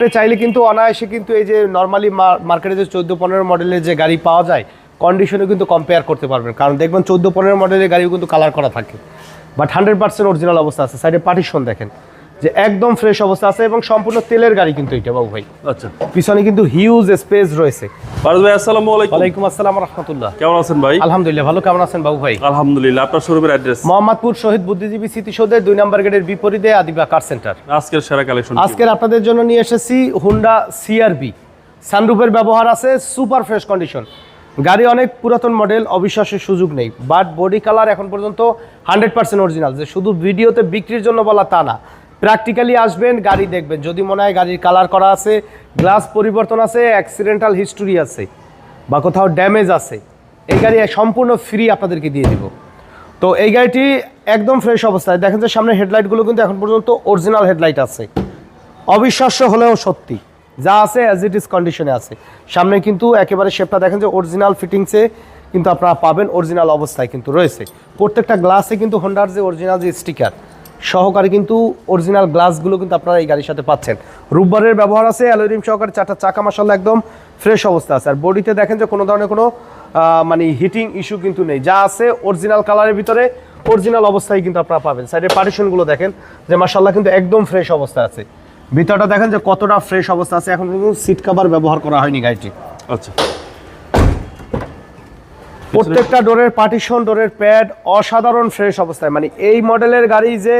আপনি চাইলে কিন্তু অনায়াসে কিন্তু এই যে নর্মালি মার্কেটে যে চোদ্দ পনেরো মডেলের যে গাড়ি পাওয়া যায় কন্ডিশনে কিন্তু কম্পেয়ার করতে পারবেন। কারণ দেখবেন চোদ্দ পনেরো মডেলের গাড়িও কিন্তু কালার করা থাকে। বাট হান্ড্রেড পার্সেন্ট অরিজিনাল অবস্থা আছে। সাইডে পার্টিশন দেখেন। যে একদম ফ্রেশ অবস্থা আছে এবং সম্পূর্ণ তেলের গাড়ি কিন্তু এটা বাবু ভাই। আচ্ছা। পিছনে কিন্তু হিউজ স্পেস রয়েছে। ফারুজ ভাই আসসালামু আলাইকুম। ওয়ালাইকুম আসসালাম রহমতুল্লাহ। কেমন আছেন ভাই? আলহামদুলিল্লাহ ভালো। কেমন আছেন বাবু ভাই? আলহামদুলিল্লাহ আপনার শোরুমের অ্যাড্রেস মোহাম্মদপুর শহীদ বুদ্ধিজীবী স্মৃতিসৌধের দুই নম্বর গেটের বিপরীতে আদিবা কার সেন্টার আজকের সেরা কালেকশন আজকের আপনাদের জন্য নিয়ে এসেছি হুন্ডা সিআরবি সানরুফের ব্যবহার আছে সুপার ফ্রেশ কন্ডিশন গাড়ি অনেক পুরাতন মডেল অবিশ্বাসের সুযোগ নেই। বাট বডি কালার এখন পর্যন্ত হান্ড্রেড পার্সেন্ট অরিজিনাল যে শুধু ভিডিওতে বিক্রির জন্য বলা তা না। প্র্যাকটিক্যালি আসবেন, গাড়ি দেখবেন। যদি মনে হয় গাড়ির কালার করা আছে গ্লাস পরিবর্তন আছে অ্যাক্সিডেন্টাল হিস্টোরি আছে, বা কোথাও ড্যামেজ আছে, এই গাড়ি সম্পূর্ণ ফ্রি আপনাদেরকে দিয়ে দিব। তো এই গাড়িটি একদম ফ্রেশ অবস্থায়। দেখেন যে সামনে হেডলাইটগুলো কিন্তু এখন পর্যন্ত অরিজিনাল হেডলাইট আছে। অবিশ্বাস্য হলেও সত্যি। যা আছে অ্যাজ ইট ইজ কন্ডিশনে আছে। সামনে কিন্তু একেবারে শেপটা দেখেন যে অরিজিনাল ফিটিংসে কিন্তু আপনারা পাবেন অরিজিনাল অবস্থায় কিন্তু রয়েছে। প্রত্যেকটা গ্লাসে কিন্তু হোন্ডার যে অরিজিনাল যে স্টিকার সহকারে কিন্তু অরিজিনাল গ্লাসগুলো কিন্তু আপনারা এই গাড়ির সাথে পাচ্ছেন। রুববারের ব্যবহার আছে অ্যালোরিম সহকারে চারটা চাকা মাসাল্লাহ একদম ফ্রেশ অবস্থা আছে। আর বডিতে দেখেন যে কোনো ধরনের কোনো মানে হিটিং ইস্যু কিন্তু নেই। যা আছে অরিজিনাল কালারের ভিতরে অরিজিনাল অবস্থায় কিন্তু আপনারা পাবেন। সাইডের পার্টিশনগুলো দেখেন যে মাসাল্লাহ কিন্তু একদম ফ্রেশ অবস্থা আছে। ভিতরটা দেখেন যে কতটা ফ্রেশ অবস্থা আছে। এখন কিন্তু সিট কভার ব্যবহার করা হয়নি গাড়িটি। আচ্ছা। প্রত্যেকটা ডোরের পার্টিশন, ডোরের প্যাড অসাধারণ ফ্রেশ অবস্থায়। মানে এই মডেলের গাড়ি যে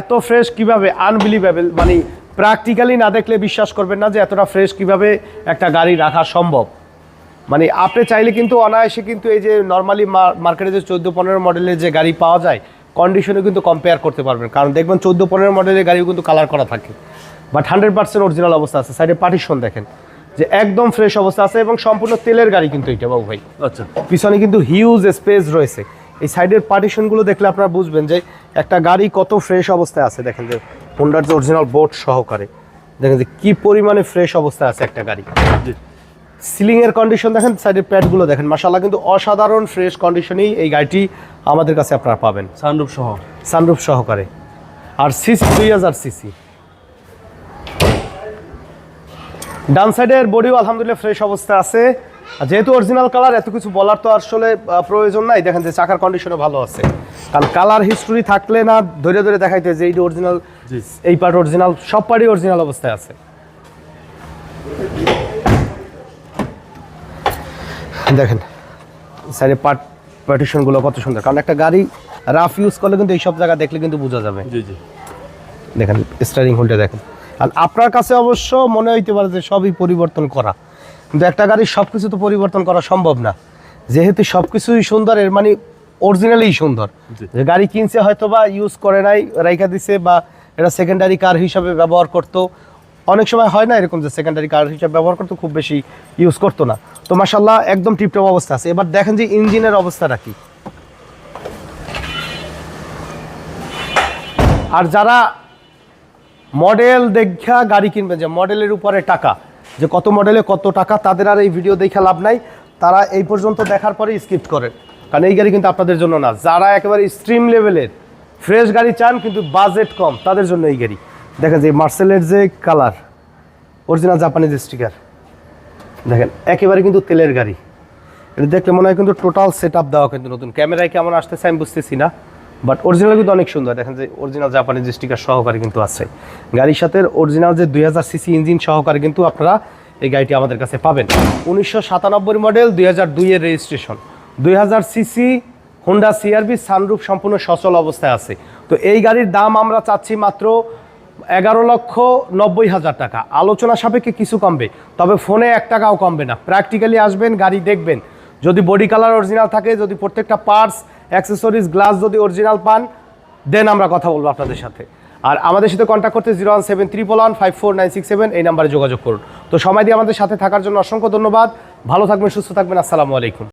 এত ফ্রেশ কীভাবে আনবিলিভেবল মানে প্র্যাকটিক্যালি না দেখলে বিশ্বাস করবেন না যে এতটা ফ্রেশ কীভাবে একটা গাড়ি রাখা সম্ভব। মানে আপনি চাইলে কিন্তু অনায়াসে কিন্তু এই যে নর্মালি মার্কেটে যে চোদ্দ পনেরো মডেলের যে গাড়ি পাওয়া যায় কন্ডিশনে কিন্তু কম্পেয়ার করতে পারবেন। কারণ দেখবেন চোদ্দ পনেরো মডেলের গাড়িও কিন্তু কালার করা থাকে। বাট হান্ড্রেড পার্সেন্ট অরিজিনাল অবস্থা আছে। সাইডে পার্টিশন দেখেন। যে একদম ফ্রেশ অবস্থা আছে এবং সম্পূর্ণ তেলের গাড়ি কিন্তু এটা বাবু ভাই। আচ্ছা। পিছনে কিন্তু হিউজ স্পেস রয়েছে। এই সাইডের পার্টিশনগুলো দেখলে আপনারা বুঝবেন যে একটা গাড়ি কত ফ্রেশ অবস্থায় আছে। দেখেন যে হোন্ডার যে অরিজিনাল বোর্ড সহকারে। দেখেন যে কি পরিমাণে ফ্রেশ অবস্থায় আছে একটা গাড়ি। জি। সিলিং এর কন্ডিশন দেখেন সাইডের প্যাডগুলো দেখেন। মাশাআল্লাহ কিন্তু অসাধারণ ফ্রেশ কন্ডিশনেই এই গাড়িটি আমাদের কাছে আপনারা পাবেন। সানরূপ সহ। সানরুফ সহকারে। আর সিসি দুই হাজার সিসি ডান সাইডের বডিও আলহামদুলিল্লাহ ফ্রেশ অবস্থা আছে। আর যেহেতু অরিজিনাল কালার এত কিছু বলার তো আসলে প্রয়োজন নাই। দেখেন যে চাকার কন্ডিশনও ভালো আছে। কারণ কালার হিস্টোরি থাকলে না ধরে ধরে দেখাইতে যে এইটি অরিজিনাল এই পার্ট অরিজিনাল সব পার্টই অরিজিনাল অবস্থায় আছে। দেখেন সাইডে পার্ট পার্টিশনগুলো কত সুন্দর। কারণ একটা গাড়ি রাফ ইউজ করলে কিন্তু এইসব জায়গা দেখলে কিন্তু বোঝা যাবে। জি জি। দেখেন স্টারিং হুইলটা দেখেন। আর আপনার কাছে অবশ্য মনে হইতে পারে যে সবই পরিবর্তন করা। কিন্তু একটা গাড়ির সব কিছু তো পরিবর্তন করা সম্ভব না। যেহেতু সব কিছুই সুন্দর এর মানে অরিজিনালি সুন্দর। যে গাড়ি কিনছে হয়তো বা ইউজ করে নাই রাইখা দিছে বা এটা সেকেন্ডারি কার হিসাবে ব্যবহার করতো। অনেক সময় হয় না এরকম যে সেকেন্ডারি কার হিসাবে ব্যবহার করতো খুব বেশি ইউজ করতো না। তো মাসাল্লাহ একদম টিপটপ অবস্থা আছে। এবার দেখেন যে ইঞ্জিনের অবস্থাটা কি। আর যারা মডেল দেখা গাড়ি কিনবেন যে মডেলের উপরে টাকা। যে কত মডেলে কত টাকা, তাদের আর এই ভিডিও দেখে লাভ নাই। তারা এই পর্যন্ত দেখার পরে স্কিপ করেন কারণ এই গাড়ি কিন্তু আপনাদের জন্য না। যারা একেবারে স্ট্রিম লেভেলের ফ্রেশ গাড়ি চান, কিন্তু বাজেট কম, তাদের জন্য এই গাড়ি। দেখেন যে মার্সেলের যে কালার অরিজিনাল জাপানিজ স্টিকার দেখেন, একেবারে কিন্তু তেলের গাড়ি। এটা দেখলে মনে হয় কিন্তু টোটাল সেট আপ দেওয়া কিন্তু নতুন। ক্যামেরায় কেমন আসতেছে আমি বুঝতেছি না। বাট অরিজিনাল কিন্তু অনেক সুন্দর। দেখেন যে অরিজিনাল জাপানিজ স্টিকার সহকারে কিন্তু আছে। গাড়ির সাথে অরিজিনাল যে দুই হাজার সিসি ইঞ্জিন সহকারে কিন্তু আপনারা এই গাড়িটি আমাদের কাছে পাবেন। উনিশশো সাতানব্বই মডেল দুই হাজার দুইয়ের রেজিস্ট্রেশন দুই হাজার সিসি হোন্ডা সিআরবি সানরুফ সম্পূর্ণ সচল অবস্থায় আছে। তো এই গাড়ির দাম আমরা চাচ্ছি মাত্র এগারো লক্ষ নব্বই হাজার টাকা। আলোচনা সাপেক্ষে কিছু কমবে, তবে ফোনে এক টাকাও কমবে না। প্র্যাকটিক্যালি আসবেন, গাড়ি দেখবেন। যদি বডি কালার অরিজিনাল থাকে, যদি প্রত্যেকটা পার্টস অ্যাক্সেসরিজ, গ্লাস যদি অরিজিনাল পান, দেন আমরা কথা বলব আপনাদের সাথে। আর আমাদের সাথে কন্ট্যাক্ট করতে zero one seven triple one five four nine six seven এই নাম্বারে যোগাযোগ করুন। তো সময় দিয়ে আমাদের সাথে থাকার জন্য অসংখ্য ধন্যবাদ। ভালো থাকবেন, সুস্থ থাকবেন, আসসালামু আলাইকুম।